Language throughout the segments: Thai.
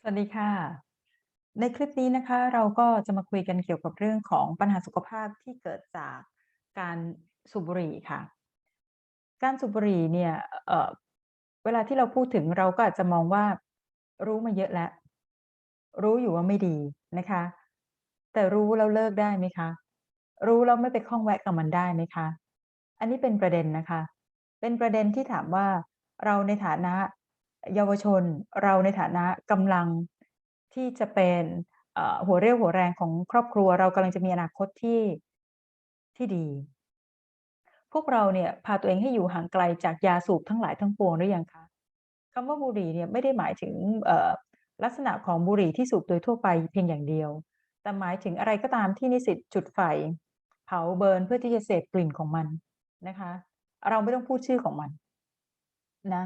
สวัสดีค่ะ ในคลิปนี้นะคะ เราก็จะมาคุยกันเกี่ยวกับเรื่องของปัญหาสุขภาพที่เกิดจากการสูบบุหรี่ค่ะ การสูบบุหรี่เนี่ยเอ่อเวลาที่เราพูดถึงเราก็อาจจะมองว่ารู้มาเยอะแล้ว รู้อยู่ว่าไม่ดีนะคะ แต่รู้แล้วเลิกได้ไหมคะ?รู้แล้วไม่ไปข้องแวะกับมันได้ไหมคะ?อันนี้เป็นประเด็นนะคะ เป็นประเด็นที่ถามว่าเราในฐานะ เยาวชนเราในฐานะกำลังที่จะเป็นหัวเรี่ยวหัวแรงของครอบครัว เรากำลังจะมีอนาคตที่ที่ดี พวกเราเนี่ยพาตัวเองให้อยู่ห่างไกลจากยาสูบทั้งหลายทั้งปวงหรือยังคะ?คำว่าบุหรี่เนี่ยไม่ได้หมายถึงลักษณะของบุหรี่ที่สูบโดยทั่วไปเพียงอย่างเดียว แต่หมายถึงอะไรก็ตามที่นิสิตจุดไฟ เผาเบิร์นเพื่อที่จะเสพกลิ่นของมันนะคะ เราไม่ต้องพูดชื่อของมันนะ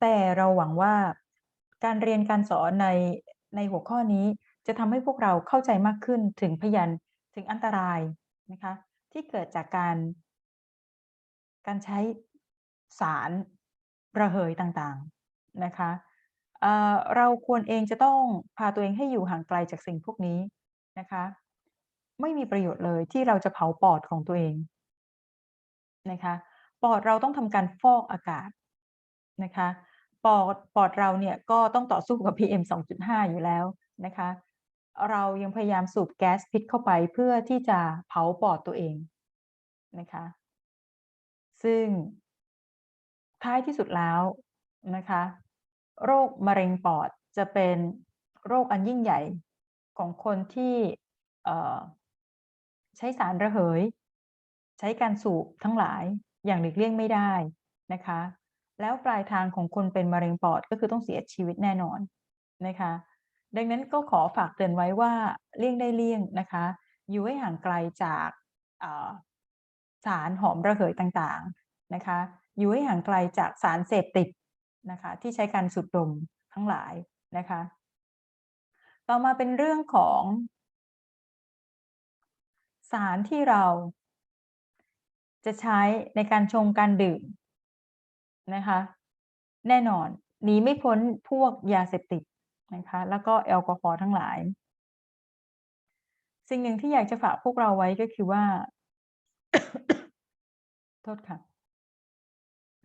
แต่เราหวังว่าการเรียนการสอนในในหัวข้อนี้จะทำให้พวกเราเข้าใจมากขึ้นถึงพยันถึงอันตรายนะคะที่เกิดจากการการใช้สารระเหยต่างๆนะคะเเราควรเองจะต้องพาตัวเองให้อยู่ห่างไกลจากสิ่งพวกนี้นะคะไม่มีประโยชน์เลยที่เราจะเผาปอดของตัวเองนะคะปอดเราต้องทำการฟอกอากาศ นะคะปอดปอดเราเนี่ยก็ต้องต่อสู้กับ PM 2.5 อยู่แล้วนะคะเรายังพยายามสูบแก๊สพิษเข้าไปเพื่อที่จะเผาปอดตัวเองนะคะซึ่งท้ายที่สุดแล้วนะคะโรคมะเร็งปอดจะเป็นโรคอันยิ่งใหญ่ของคนที่ใช้สารระเหย ใช้การสูบทั้งหลายอย่างหลีกเลี่ยงไม่ได้นะคะ แล้วปลายทางของคนเป็นมะเร็งปอดก็คือต้องเสียชีวิตแน่นอนนะคะ ดังนั้นก็ขอฝากเตือนไว้ว่าเลี่ยงได้เลี่ยงนะคะ อยู่ให้ห่างไกลจากสารหอมระเหยต่างๆนะคะ อยู่ให้ห่างไกลจากสารเสพติดนะคะ ที่ใช้การสูดดมทั้งหลายนะคะ ต่อมาเป็นเรื่องของ สารที่เราจะใช้ในการชงการดื่ม นะคะ แน่นอนหนีไม่พ้นพวกยาเสพติดนะคะ แล้วก็แอลกอฮอล์ทั้งหลาย สิ่งหนึ่งที่อยากจะฝากพวกเราไว้ก็คือว่า โทษค่ะ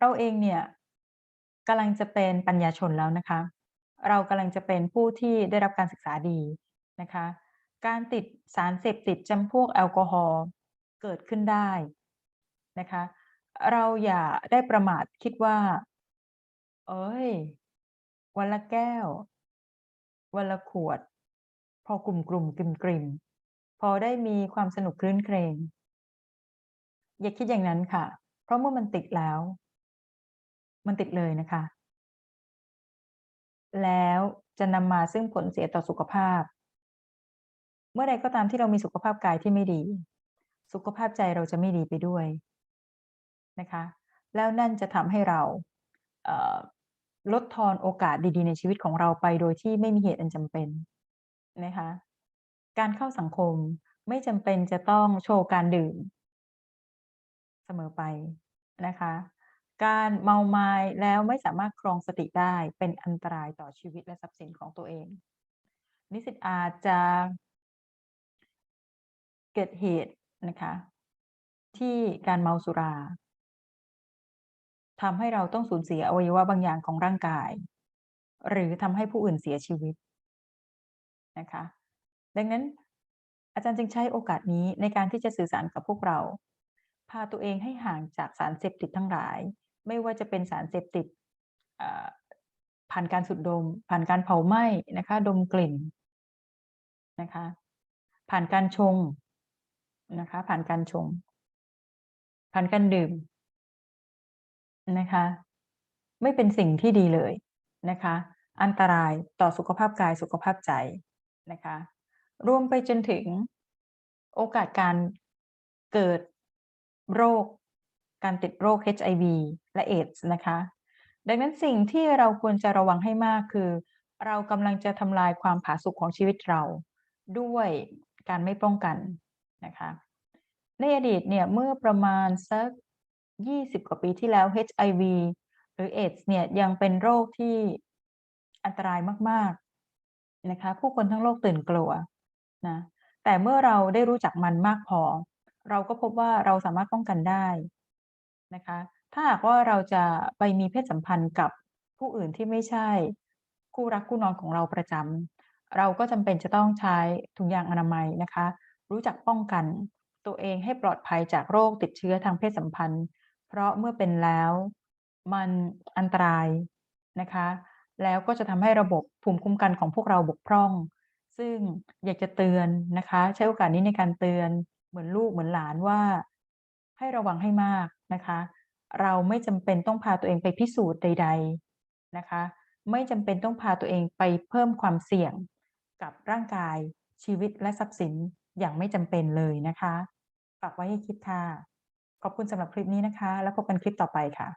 เราเองเนี่ยกำลังจะเป็นปัญญาชนแล้วนะคะ เรากำลังจะเป็นผู้ที่ได้รับการศึกษาดีนะคะ การติดสารเสพติดจำพวกแอลกอฮอล์เกิดขึ้นได้นะคะ เราอย่าได้ประมาทคิดว่า เอ๊ยวันละแก้ว วันละขวด พอกลุ่มๆกริ่มๆพอได้มีความสนุกครื้นเครง อย่าคิดอย่างนั้นค่ะ เพราะเมื่อมันติดแล้ว มันติดเลยนะคะ แล้วจะนำมาซึ่งผลเสียต่อสุขภาพ เมื่อใดก็ตามที่เรามีสุขภาพกายที่ไม่ดี สุขภาพใจเราจะไม่ดีไปด้วย นะคะ แล้วนั่นจะทำให้เราเลดทอนโอกาสดีๆ ในชีวิตของเราไปโดยที่ไม่มีเหตุอันจำเป็นนะคะ การเข้าสังคมไม่จำเป็นจะต้องโชว์การดื่ม เสมอไปนะคะ การเมาไม้แล้วไม่สามารถครองสติได้เป็นอันตรายต่อชีวิตและทรัพย์สินของตัวเอง นิสิตอาจจะเกิดเหตุนะคะ ที่การเมาสุรา ทำให้เราต้องสูญเสียอวัยวะบางอย่างของร่างกาย หรือทำให้ผู้อื่นเสียชีวิตนะคะ ดังนั้นอาจารย์จึงใช้โอกาสนี้ในการที่จะสื่อสารกับพวกเรา พาตัวเองให้ห่างจากสารเสพติดทั้งหลาย ไม่ว่าจะเป็นสารเสพติดผ่านการสูดดม ผ่านการเผาไหม้นะคะ ดมกลิ่นนะคะ ผ่านการชงนะคะ ผ่านการชง ผ่านการดื่ม นะคะ ไม่เป็นสิ่งที่ดีเลยนะคะ อันตรายต่อสุขภาพกายสุขภาพใจนะคะ รวมไปจนถึงโอกาสการเกิดโรค การติดโรค HIV และเอดส์นะคะ ดังนั้นสิ่งที่เราควรจะระวังให้มากคือ เรากำลังจะทำลายความผาสุกของชีวิตเรา ด้วยการไม่ป้องกันนะคะในอดีตเนี่ยเมื่อประมาณสัก 20 กว่าปีที่แล้ว HIV หรือเอดส์เนี่ยยังเป็นโรคที่อันตรายมากนะคะ ผู้คนทั้งโลกตื่นกลัวนะแต่เมื่อเราได้รู้จักมันมากพอ เราก็พบว่าเราสามารถป้องกันได้นะคะ ถ้าหากว่าเราจะไปมีเพศสัมพันธ์กับผู้อื่นที่ไม่ใช่คู่รักคู่นอนของเราประจำเราก็จำเป็นจะต้องใช้ถุงยางอนามัยนะคะ รู้จักป้องกันตัวเองให้ปลอดภัยจากโรคติดเชื้อทางเพศสัมพันธ์ เพราะเมื่อเป็นแล้ว มันอันตรายนะคะ แล้วก็จะทำให้ระบบภูมิคุ้มกันของพวกเราบกพร่อง ซึ่งอยากจะเตือนนะคะ ใช้โอกาสนี้ในการเตือนเหมือนลูกเหมือนหลานว่า ให้ระวังให้มากนะคะ เราไม่จำเป็นต้องพาตัวเองไปพิสูจน์ใด ๆนะคะ ไม่จำเป็นต้องพาตัวเองไปเพิ่มความเสี่ยงกับร่างกายชีวิตและทรัพย์สินอย่างไม่จำเป็นเลยนะคะ ฝากไว้ให้คิดค่ะ ขอบคุณสำหรับคลิปนี้นะคะ แล้วพบกันคลิปต่อไปค่ะ